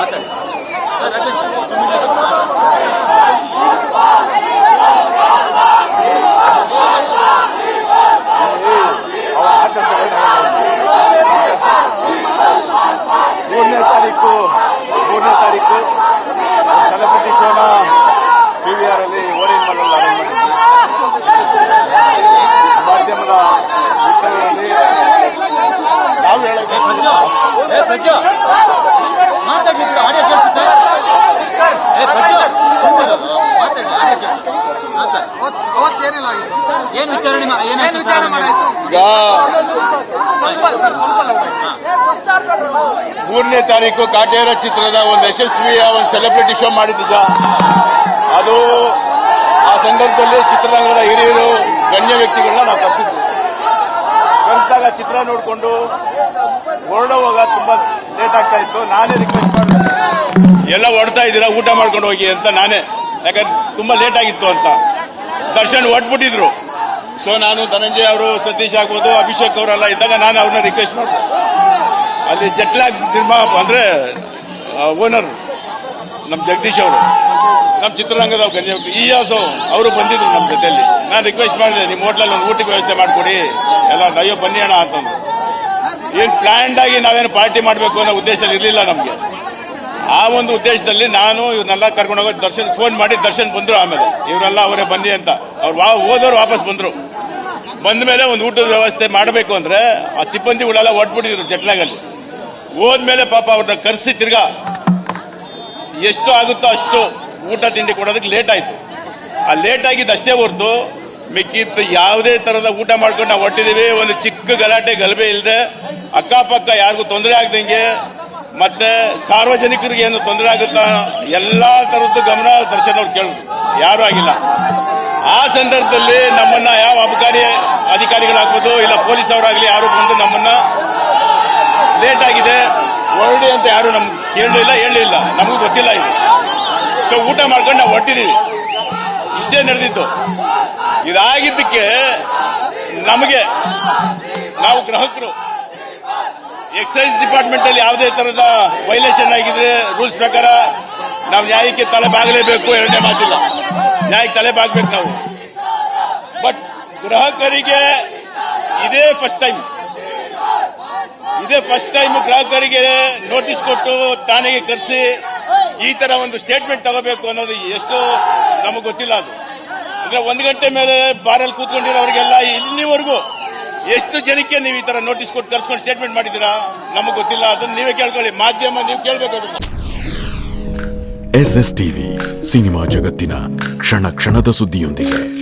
来来来，准备准备。ಏನು ವಿಚಾರಣೆ ವಿಚಾರಣೆ? ಮಾಡಾಯ್ತು? ಸ್ವಲ್ಪ ಸ್ವಲ್ಪ ಮೂರನೇ ತಾರೀಕು ಕಾಟೇರ ಚಿತ್ರದ ಒಂದು ಯಶಸ್ವಿಯ ಒಂದು ಸೆಲೆಬ್ರಿಟಿ ಶೋ ಮಾಡಿದ್ದು ಅದು ಆ ಸಂದರ್ಭದಲ್ಲಿ ಚಿತ್ರರಂಗದ ಹಿರಿಯರು ಗಣ್ಯ ವ್ಯಕ್ತಿಗಳನ್ನ ನಾವು ಕರೆಸಿದ್ವಿ. ಕರೆಸಿದಾಗ ಚಿತ್ರ ನೋಡಿಕೊಂಡು ಹೊರಡುವಾಗ ತುಂಬಾ ಲೇಟ್ ಆಗ್ತಾ ಇತ್ತು. ನಾನೇ ರಿಕ್ವೆಸ್ಟ್ ಮಾಡಿದೆ. ಎಲ್ಲ ಹೊಡ್ತಾ ಇದ್ದೀರಾ? ಊಟ ಮಾಡ್ಕೊಂಡು ಹೋಗಿ ಅಂತ ನಾನೇ. ಯಾಕಂದ್ರೆ ತುಂಬಾ ಲೇಟ್ ಆಗಿತ್ತು ಅಂತ. ದರ್ಶನ್ ಹೊಟ್ಬಿಟ್ಟಿದ್ರು ಸೊ ನಾನು ಧನಂಜಯ ಅವರು, ಸತೀಶ್ ಆಗ್ಬೋದು, ಅಭಿಷೇಕ್ ಅವರೆಲ್ಲ ಇದ್ದಾಗ ನಾನು ಅವ್ರನ್ನ ರಿಕ್ವೆಸ್ಟ್ ಮಾಡಿದೆ. ಅಲ್ಲಿ ಜಟ್ಲಾಗ್ ನಿರ್ಮಾ ಅಂದ್ರೆ ಓನರ್ ನಮ್ಮ ಜಗದೀಶ್ ಅವರು. ನಮ್ಮ ಚಿತ್ರರಂಗದ ಗಣ್ಯ ಈ ಇಯಾಸು ಅವರು ಬಂದಿದ್ರು ನಮ್ಮ ಜೊತೆಯಲ್ಲಿ. ನಾನು ರಿಕ್ವೆಸ್ಟ್ ಮಾಡಿದೆ, ನಿಮ್ಮ ಹೋಟ್ಲಲ್ಲಿ ಒಂದು ಊಟಕ್ಕೆ ವ್ಯವಸ್ಥೆ ಮಾಡಿಕೊಡಿ. ಎಲ್ಲ ಅಯ್ಯೋ, ಬನ್ನಿ ಅಣ್ಣ ಅಂತಂದ್ರು. ಏನು ಪ್ಲ್ಯಾಂಡ್ ಆಗಿ ನಾವೇನು ಪಾರ್ಟಿ ಮಾಡಬೇಕು ಅನ್ನೋ ಉದ್ದೇಶದಲ್ಲಿ ಇರಲಿಲ್ಲ ನಮಗೆ. ಆ ಒಂದು ಉದ್ದೇಶದಲ್ಲಿ ನಾನು ಇವ್ರನ್ನೆಲ್ಲ ಕರ್ಕೊಂಡು ಹೋಗೋದು ದರ್ಶನ್ ಫೋನ್ ಮಾಡಿ ದರ್ಶನ್ ಬಂದರು ಆಮೇಲೆ. ಇವರೆಲ್ಲ ಅವರೇ ಬನ್ನಿ ಅಂತ. ಅವ್ರು ವಾ, ಹೋದವ್ರು ವಾಪಸ್ ಬಂದರು. ಬಂದ ಮೇಲೆ ಒಂದು ಊಟದ ವ್ಯವಸ್ಥೆ ಮಾಡಬೇಕು ಅಂದರೆ ಆ ಸಿಬ್ಬಂದಿಗಳೆಲ್ಲ ಒಟ್ಬಿಟ್ಟಿದ್ರು ಜಟ್ಲಾಗಲ್ಲಿ. ಹೋದ್ಮೇಲೆ ಪಾಪ ಅವ್ರನ್ನ ಕರೆಸಿ ತಿರ್ಗಾ ಎಷ್ಟು ಆಗುತ್ತೋ ಅಷ್ಟು ಊಟ ತಿಂಡಿ ಕೊಡೋದಕ್ಕೆ ಲೇಟ್ ಆಯಿತು. ಆ ಲೇಟ್ ಆಗಿದ್ದು ಅಷ್ಟೇ ಹೊರತು ಮಿಕ್ಕಿದ್ದು ಯಾವುದೇ ಥರದ ಊಟ ಮಾಡ್ಕೊಂಡು ನಾವು ಹೊಟ್ಟಿದ್ದೀವಿ ಒಂದು ಚಿಕ್ಕ ಗಲಾಟೆ, ಗಲಭೆ ಇಲ್ಲದೆ ಅಕ್ಕಪಕ್ಕ ಯಾರಿಗೂ ತೊಂದರೆ ಆಗ್ದಂಗೆ ಮತ್ತೆ ಸಾರ್ವಜನಿಕರಿಗೆ ಏನು ತೊಂದರೆ ಆಗುತ್ತಾ? ಎಲ್ಲಾ ತರದ್ದು ಗಮನ ದರ್ಶನ್ ಅವ್ರು ಕೇಳಿದ್ರು ಯಾರೂ ಆಗಿಲ್ಲ. ಆ ಸಂದರ್ಭದಲ್ಲಿ ನಮ್ಮನ್ನ ಯಾವ ಅಬಕಾರಿ ಅಧಿಕಾರಿಗಳಾಗ್ಬೋದು, ಇಲ್ಲ ಪೊಲೀಸ್ ಅವರಾಗಲಿ ಯಾರು ಬಂದು ನಮ್ಮನ್ನ ಲೇಟ್ ಆಗಿದೆ, ಹೊರಡಿ ಅಂತ ಯಾರು ನಮ್ಗೆ ಕೇಳಲಿಲ್ಲ, ಹೇಳಲಿಲ್ಲ. ನಮಗೂ ಗೊತ್ತಿಲ್ಲ ಇದು. ಸೊ ಊಟ ಮಾಡ್ಕೊಂಡು ನಾವು ಹೊಟ್ಟಿದೀವಿ ಇಷ್ಟೇ ನಡೆದಿತ್ತು ಇದಾಗಿದ್ದಕ್ಕೆ ನಮಗೆ, ನಾವು ಗ್ರಾಹಕರು ಎಕ್ಸೈಸ್ ಡಿಪಾರ್ಟ್ಮೆಂಟ್ ಅಲ್ಲಿ ಯಾವುದೇ ತರಹದ ವೈಲೇಷನ್ ಆಗಿದೆ ರೂಲ್ಸ್ ಪ್ರಕಾರ ನಾವು ನ್ಯಾಯಕ್ಕೆ ತಲೆ ಬಾಗಲೇಬೇಕು ಎರಡನೇ ಮಾತಿಲ್ಲ. ನ್ಯಾಯಕ್ಕೆ ತಲೆ ಬಾಗಬೇಕು ನಾವು. ಬಟ್ ಗ್ರಾಹಕರಿಗೆ ಇದೇ ಫಸ್ಟ್ ಟೈಮ್ ಇದೇ ಫಸ್ಟ್ ಟೈಮ್ ಗ್ರಾಹಕರಿಗೆ ನೋಟಿಸ್ ಕೊಟ್ಟು ತಾನೆಗೆ ಕರೆಸಿ ಈ ತರ ಒಂದು ಸ್ಟೇಟ್ಮೆಂಟ್ ತಗೋಬೇಕು ಅನ್ನೋದು ಎಷ್ಟು ನಮಗೆ ಗೊತ್ತಿಲ್ಲ ಅದು. ಅಂದ್ರೆ ಒಂದು ಗಂಟೆ ಮೇಲೆ ಬಾರಲ್ಲಿ ಕೂತ್ಕೊಂಡಿರೋರಿಗೆಲ್ಲ ಇಲ್ಲಿವರೆಗೂ ಎಷ್ಟು ಜನಕ್ಕೆ ನೀವು ಈ ತರ ನೋಟಿಸ್ ಕೊಟ್ಟು ಕರ್ಸ್ಕೊಂಡು ಸ್ಟೇಟ್ಮೆಂಟ್ ಮಾಡಿದ್ದೀರಾ? ನಮಗೆ ಗೊತ್ತಿಲ್ಲ. ಅದನ್ನ ನೀವೇ ಕೇಳ್ಕೊಳ್ಳಿ. ಮಾಧ್ಯಮ ನೀವು ಕೇಳಬೇಕು ಎಸ್ ಎಸ್ ಟಿವಿ ಸಿನಿಮಾ ಜಗತ್ತಿನ ಕ್ಷಣ ಕ್ಷಣದ ಸುದ್ದಿಯೊಂದಿಗೆ.